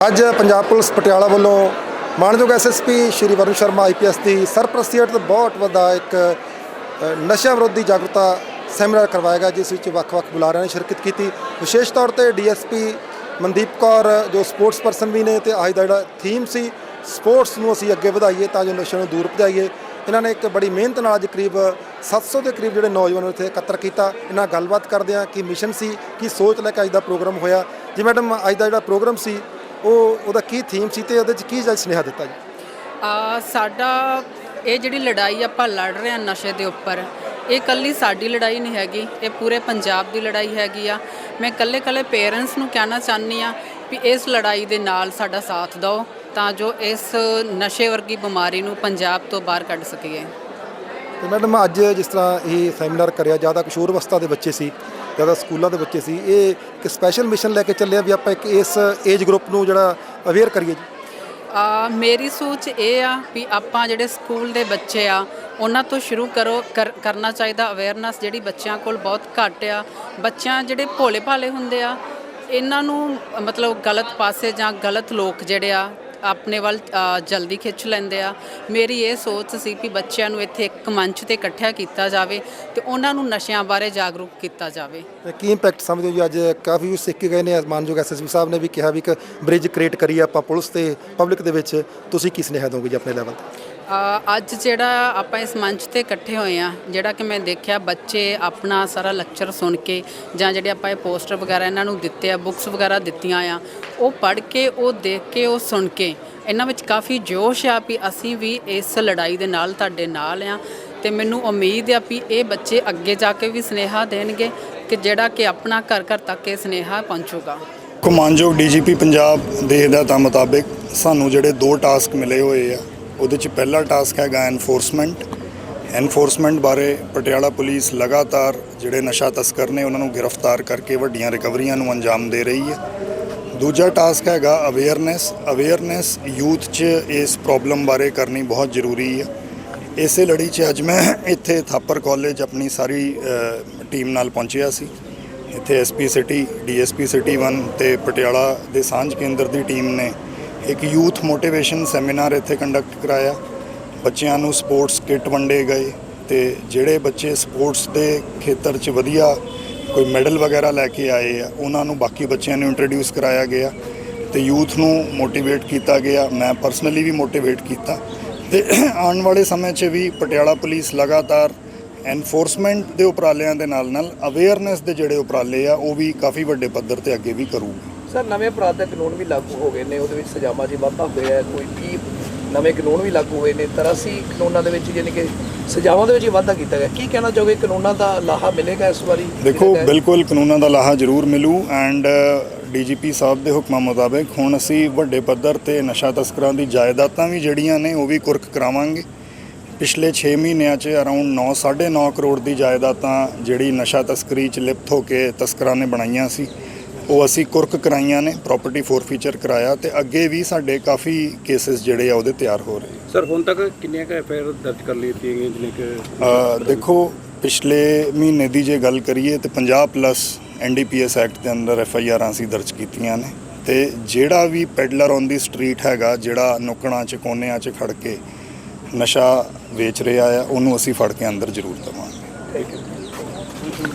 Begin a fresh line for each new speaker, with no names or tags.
ਅੱਜ ਪੰਜਾਬ ਪੁਲਿਸ ਪਟਿਆਲਾ ਵੱਲੋਂ ਮਾਨਯੋਗ ਐਸਐਸਪੀ ਸ਼੍ਰੀ ਵਰੁਣ ਸ਼ਰਮਾ ਆਈਪੀਐਸ ਦੀ ਸਰਪ੍ਰਸਤੀ ਹੇਠ ਬਹੁਤ ਵੱਡਾ ਇੱਕ ਅ, ਨਸ਼ਾ ਵਿਰੋਧੀ ਜਾਗਰੂਕਤਾ ਸੈਮੀਨਾਰ ਕਰਵਾਇਆ ਗਿਆ ਜਿਸ ਵਿੱਚ ਵੱਖ-ਵੱਖ ਬੁਲਾਰਿਆਂ ਨੇ ਸ਼ਿਰਕਤ ਕੀਤੀ। ਵਿਸ਼ੇਸ਼ ਤੌਰ ਤੇ ਡੀਐਸਪੀ ਮਨਦੀਪ ਕੌਰ ਜੋ ਸਪੋਰਟਸ ਪਰਸਨ ਵੀ ਨੇ ਤੇ ਅੱਜ ਦਾ ਜਿਹੜਾ ਥੀਮ ਸੀ ਸਪੋਰਟਸ ਨੂੰ ਅਸੀਂ ਅੱਗੇ ਵਧਾਈਏ ਤਾਂ ਜੋ ਨਸ਼ੇ ਨੂੰ ਦੂਰ ਭਜਾਈਏ ਇਹਨਾਂ ਨੇ ਇੱਕ ਬੜੀ ਮਿਹਨਤ ਨਾਲ ਅੱਜ ਕਰੀਬ 700 ਦੇ ਕਰੀਬ ਜਿਹੜੇ ਨੌਜਵਾਨ ਇੱਥੇ ਇਕੱਤਰ ਕੀਤਾ। ਇਹਨਾਂ ਨਾਲ ਗੱਲਬਾਤ ਕਰਦੇ ਆ ਕੀ ਮਿਸ਼ਨ ਸੀ ਕੀ ਸੋਚ ਲੈ ਕੇ ਅੱਜ ਦਾ ਪ੍ਰੋਗਰਾਮ ਹੋਇਆ। ਜੀ ਮੈਡਮ ਅੱਜ ਦਾ ਜਿਹੜਾ ਪ੍ਰੋਗਰਾਮ ਸੀ ਉਹ ਉਹਦਾ ਕੀ ਥੀਮ ਸੀ ਤੇ ਉਹਦੇ ਚ ਕੀ ਜਲ ਸੁਨੇਹਾ ਦਿੱਤਾ ਜੀ?
ਆ, ਸਾਡਾ ਇਹ ਜਿਹੜੀ ਲੜਾਈ ਆਪਾਂ ਲੜ ਰਹੇ ਹਾਂ ਨਸ਼ੇ ਦੇ ਉੱਪਰ, ਇਹ ਇਕੱਲੀ ਸਾਡੀ ਲੜਾਈ ਨਹੀਂ ਹੈਗੀ, ਇਹ ਪੂਰੇ ਪੰਜਾਬ ਦੀ ਲੜਾਈ ਹੈਗੀ ਆ। ਮੈਂ ਇਕੱਲੇ ਇਕੱਲੇ ਪੇਰੈਂਟਸ ਨੂੰ ਕਹਿਣਾ ਚਾਹੁੰਦੀ ਆ ਵੀ ਇਸ ਲੜਾਈ ਦੇ ਨਾਲ ਸਾਡਾ ਸਾਥ ਦਿਓ ਤਾਂ ਜੋ ਇਸ ਨਸ਼ੇ ਵਰਗੀ ਬਿਮਾਰੀ ਨੂੰ ਪੰਜਾਬ ਤੋਂ ਬਾਹਰ ਕੱਢ ਸਕੀਏ।
ਤੇ ਮੈਡਮ ਅੱਜ ਜਿਸ ਤਰ੍ਹਾਂ ਇਹ ਸੈਮੀਨਾਰ ਕਰਿਆ ਜ਼ਿਆਦਾ ਕਿਸ਼ੋਰ ਅਵਸਥਾ ਦੇ ਬੱਚੇ ਸੀ ਜ਼ਿਆਦਾ ਸਕੂਲਾਂ ਦੇ ਬੱਚੇ ਸੀ, ਇਹ ਇੱਕ ਸਪੈਸ਼ਲ ਮਿਸ਼ਨ ਲੈ ਕੇ ਚੱਲੇ ਆ ਵੀ ਆਪਾਂ ਇੱਕ ਇਸ ਏਜ ਗਰੁੱਪ ਨੂੰ ਜਿਹੜਾ ਅਵੇਅਰ ਕਰੀਏ ਜੀ।
ਆ, ਮੇਰੀ ਸੋਚ ਇਹ ਆ ਵੀ ਆਪਾਂ ਜਿਹੜੇ ਸਕੂਲ ਦੇ ਬੱਚੇ ਆ, ਉਹਨਾਂ ਤੋਂ ਸ਼ੁਰੂ ਕਰੋ ਕਰਨਾ ਚਾਹੀਦਾ ਅਵੇਅਰਨੈਸ ਜਿਹੜੀ ਬੱਚਿਆਂ ਕੋਲ ਬਹੁਤ ਘੱਟ ਆ। ਬੱਚਿਆਂ ਜਿਹੜੇ ਭੋਲੇ ਭਾਲੇ ਹੁੰਦੇ ਆ, ਇਹਨਾਂ ਨੂੰ ਮਤਲਬ ਗਲਤ ਪਾਸੇ ਜਾਂ ਗਲਤ ਲੋਕ ਜਿਹੜੇ ਆ ਆਪਣੇ ਵੱਲ ਜਲਦੀ ਖਿੱਚ ਲੈਂਦੇ ਆ। ਮੇਰੀ ਇਹ ਸੋਚ ਸੀ ਕਿ ਬੱਚਿਆਂ ਨੂੰ ਇੱਥੇ ਇੱਕ ਮੰਚ ਤੇ ਇਕੱਠਿਆ ਕੀਤਾ ਜਾਵੇ ਤੇ ਉਹਨਾਂ ਨੂੰ ਨਸ਼ਿਆਂ ਬਾਰੇ ਜਾਗਰੂਕ ਕੀਤਾ ਜਾਵੇ।
ਕੀ ਇੰਪੈਕਟ ਸਮਝਦੇ ਹੋ ਜੀ? ਅੱਜ ਕਾਫੀ ਸਿੱਖ ਕੇ ਗਏ ਨੇ, ਮਾਨਯੋਗ ਐਸਐਸਪੀ ਸਾਹਿਬ ਨੇ ਵੀ ਕਿਹਾ ਵੀ ਇੱਕ ਬ੍ਰਿਜ ਕ੍ਰੀਏਟ ਕਰੀਏ ਆਪਾਂ ਪੁਲਿਸ ਤੇ ਪਬਲਿਕ ਦੇ ਵਿੱਚ। ਤੁਸੀਂ ਕੀ ਸੁਨੇਹਾ ਦੋਗੇ ਜੀ ਆਪਣੇ ਲੈਵਲ ਤੇ?
ਅੱਜ ਜਿਹੜਾ ਆਪਾਂ ਇਸ ਮੰਚ ਤੇ ਇਕੱਠੇ ਹੋਏ ਆ ਜਿਹੜਾ ਕਿ ਮੈਂ ਦੇਖਿਆ ਬੱਚੇ ਆਪਣਾ ਸਾਰਾ ਲੈਕਚਰ ਸੁਣ ਕੇ ਜਾਂ ਜਿਹੜੇ ਆਪਾਂ ਇਹ ਪੋਸਟਰ ਵਗੈਰਾ ਇਹਨਾਂ ਨੂੰ ਦਿੱਤੇ ਆ ਬੁੱਕਸ ਵਗੈਰਾ ਦਿੱਤੀਆਂ ਆ, ਉਹ ਪੜ੍ਹ ਕੇ, ਉਹ ਦੇਖ ਕੇ, ਉਹ ਸੁਣ ਕੇ ਇਹਨਾਂ ਵਿੱਚ ਕਾਫੀ ਜੋਸ਼ ਆ ਵੀ ਅਸੀਂ ਵੀ ਇਸ ਲੜਾਈ ਦੇ ਨਾਲ ਤੁਹਾਡੇ ਨਾਲ ਆ ਤੇ ਮੈਨੂੰ ਉਮੀਦ ਆ ਵੀ ਇਹ ਬੱਚੇ ਅੱਗੇ ਜਾ ਕੇ ਵੀ ਸਨੇਹਾ ਦੇਣਗੇ ਕਿ ਜਿਹੜਾ ਕਿ ਆਪਣਾ ਘਰ ਘਰ ਤੱਕ ਇਹ ਸਨੇਹਾ ਪਹੁੰਚੂਗਾ।
ਕਮਾਂਡੋ ਡੀਜੀਪੀ ਪੰਜਾਬ ਦੇ ਹਦਾਇਤਾਂ ਮੁਤਾਬਿਕ ਸਾਨੂੰ ਜਿਹੜੇ ਦੋ ਟਾਸਕ ਮਿਲੇ ਹੋਏ ਆ ਉਹਦੇ ਚ ਪਹਿਲਾ ਟਾਸਕ ਹੈਗਾ ਐਨਫੋਰਸਮੈਂਟ ਐਨਫੋਰਸਮੈਂਟ ਬਾਰੇ ਪਟਿਆਲਾ ਪੁਲਿਸ ਲਗਾਤਾਰ ਜਿਹੜੇ ਨਸ਼ਾ ਤਸਕਰ ਨੇ, ਉਹਨਾਂ ਨੂੰ ਗ੍ਰਿਫਤਾਰ ਕਰਕੇ ਵੱਡੀਆਂ ਰਿਕਵਰੀਆਂ ਨੂੰ ਅੰਜਾਮ ਦੇ ਰਹੀ ਹੈ। ਦੂਜਾ ਟਾਸਕ ਹੈਗਾ ਅਵੇਅਰਨੈਸ ਅਵੇਅਰਨੈਸ ਯੂਥ 'ਚ ਇਸ ਪ੍ਰੋਬਲਮ ਬਾਰੇ ਕਰਨੀ ਬਹੁਤ ਜ਼ਰੂਰੀ ਹੈ। ਇਸੇ ਲੜੀ 'ਚ ਅੱਜ ਮੈਂ ਇੱਥੇ ਥਾਪਰ ਕਾਲਜ ਆਪਣੀ ਸਾਰੀ ਟੀਮ ਨਾਲ ਪਹੁੰਚਿਆ ਸੀ। ਇੱਥੇ ਐਸਪੀ ਸਿਟੀ ਡੀਐਸਪੀ ਸਿਟੀ 1 ਤੇ ਪਟਿਆਲਾ ਦੇ ਸਾਂਝ ਕੇਂਦਰ ਦੀ ਟੀਮ ਨੇ ਇੱਕ ਯੂਥ ਮੋਟੀਵੇਸ਼ਨ ਸੈਮੀਨਾਰ ਇੱਥੇ ਕੰਡਕਟ ਕਰਾਇਆ। ਬੱਚਿਆਂ ਨੂੰ ਸਪੋਰਟਸ ਕਿੱਟ ਵੰਡੇ ਗਏ ਤੇ ਜਿਹੜੇ ਬੱਚੇ ਸਪੋਰਟਸ ਦੇ ਖੇਤਰ 'ਚ ਵਧੀਆ ਕੋਈ ਮੈਡਲ ਵਗੈਰਾ ਲੈ ਕੇ ਆਏ ਆ, ਉਹਨਾਂ ਨੂੰ ਬਾਕੀ ਬੱਚਿਆਂ ਨੂੰ ਇੰਟਰੋਡਿਊਸ ਕਰਾਇਆ ਗਿਆ ਤੇ ਯੂਥ ਨੂੰ ਮੋਟੀਵੇਟ ਕੀਤਾ ਗਿਆ। ਮੈਂ ਪਰਸਨਲੀ ਵੀ ਮੋਟੀਵੇਟ ਕੀਤਾ। ਤੇ ਆਉਣ ਵਾਲੇ ਸਮੇਂ 'ਚ ਵੀ ਪਟਿਆਲਾ ਪੁਲਿਸ ਲਗਾਤਾਰ ਐਨਫੋਰਸਮੈਂਟ ਦੇ ਉਪਰਾਲਿਆਂ ਦੇ ਨਾਲ ਨਾਲ ਅਵੇਅਰਨੈਸ ਦੇ ਜਿਹੜੇ ਉਪਰਾਲੇ ਆ, ਉਹ ਵੀ ਕਾਫੀ ਵੱਡੇ ਪੱਧਰ ਤੇ ਅੱਗੇ ਵੀ ਕਰੂਗੀ।
ਸਰ ਨਵੇਂ ਅਪਰਾਧਿਕ ਕਾਨੂੰਨ ਵੀ ਲਾਗੂ ਹੋ ਗਏ ਨੇ ਉਹਦੇ ਵਿੱਚ ਸਜ਼ਾਵਾਂ 'ਚ ਵਾਧਾ ਹੋਇਆ ਹੈ ਕੋਈ 20 ਨਵੇਂ ਕਾਨੂੰਨ ਵੀ ਲਾਗੂ ਹੋਏ ਨੇ 83 ਕਾਨੂੰਨਾਂ ਦੇ ਵਿੱਚ ਯਾਨੀ ਕਿ ਸਜ਼ਾਵਾਂ ਦੇ ਵਿੱਚ ਵਾਧਾ ਕੀਤਾ ਗਿਆ। ਕੀ ਕਹਿਣਾ ਚਾਹੋਗੇ ਕਾਨੂੰਨਾਂ ਦਾ ਲਾਹਾ ਮਿਲੇਗਾ ਇਸ ਵਾਰੀ?
ਦੇਖੋ ਬਿਲਕੁਲ ਕਾਨੂੰਨਾਂ ਦਾ ਲਾਹਾ ਜ਼ਰੂਰ ਮਿਲੂ ਐਂਡ ਡੀਜੀਪੀ ਸਾਹਿਬ ਦੇ ਹੁਕਮਾਂ ਮੁਤਾਬਕ ਹੁਣ ਅਸੀਂ ਵੱਡੇ ਪੱਧਰ ਤੇ ਨਸ਼ਾ ਤਸਕਰਾਂ ਦੀ ਜਾਇਦਾਦਾਂ ਵੀ ਜਿਹੜੀਆਂ ਨੇ ਉਹ ਵੀ ਕੁਰਕ ਕਰਾਵਾਂਗੇ। ਪਿਛਲੇ 6 ਮਹੀਨਿਆਂ 'ਚ ਅਰਾਊਂਡ 9 9.5 ਕਰੋੜ ਦੀ ਜਾਇਦਾਦਾਂ ਜਿਹੜੀ ਨਸ਼ਾ ਤਸਕਰੀ 'ਚ ਲਿਪਤ ਹੋ ਕੇ ਤਸਕਰਾਂ ਨੇ ਬਣਾਈਆਂ ਸੀ। ਉਹ ਅਸੀਂ ਕੁਰਕ ਕਰਾਈਆਂ ਨੇ ਪ੍ਰਾਪਰਟੀ ਫੋਰਫੀਚਰ ਕਰਾਇਆ ਤੇ ਅੱਗੇ ਵੀ ਸਾਡੇ ਕਾਫੀ ਕੇਸਿਸ ਜਿਹੜੇ ਆ ਉਹਦੇ ਤਿਆਰ ਹੋ ਰਹੇ
ਸਰ ਹੁਣ ਤੱਕ ਕਿੰਨੀਆਂ ਕੁ ਐਫਆਈਆਰ ਦਰਜ ਕਰ ਲਈਆਂ ਗਈਆਂ ਜਿਵੇਂ ਕਿ
ਦੇਖੋ ਪਿਛਲੇ ਮਹੀਨੇ ਦੀ ਜੇ ਗੱਲ ਕਰੀਏ ਤੇ 50 ਪਲੱਸ ਐਨਡੀਪੀਐਸ ਐਕਟ ਦੇ ਅੰਦਰ ਐਫ ਆਈ ਆਰਾਂ ਅਸੀਂ ਦਰਜ ਕੀਤੀਆਂ ਨੇ ਤੇ ਜਿਹੜਾ ਵੀ ਪੈਡਲਰ ਔਨ ਦੀ ਸਟਰੀਟ ਹੈਗਾ ਜਿਹੜਾ ਨੁੱਕੜਾਂ 'ਚ ਕੋਨਿਆਂ 'ਚ ਖੜ ਕੇ ਨਸ਼ਾ ਵੇਚ ਰਿਹਾ ਆ ਉਹਨੂੰ ਅਸੀਂ ਫੜ ਕੇ ਅੰਦਰ ਜ਼ਰੂਰ ਦਵਾਂਗੇ
Thank you.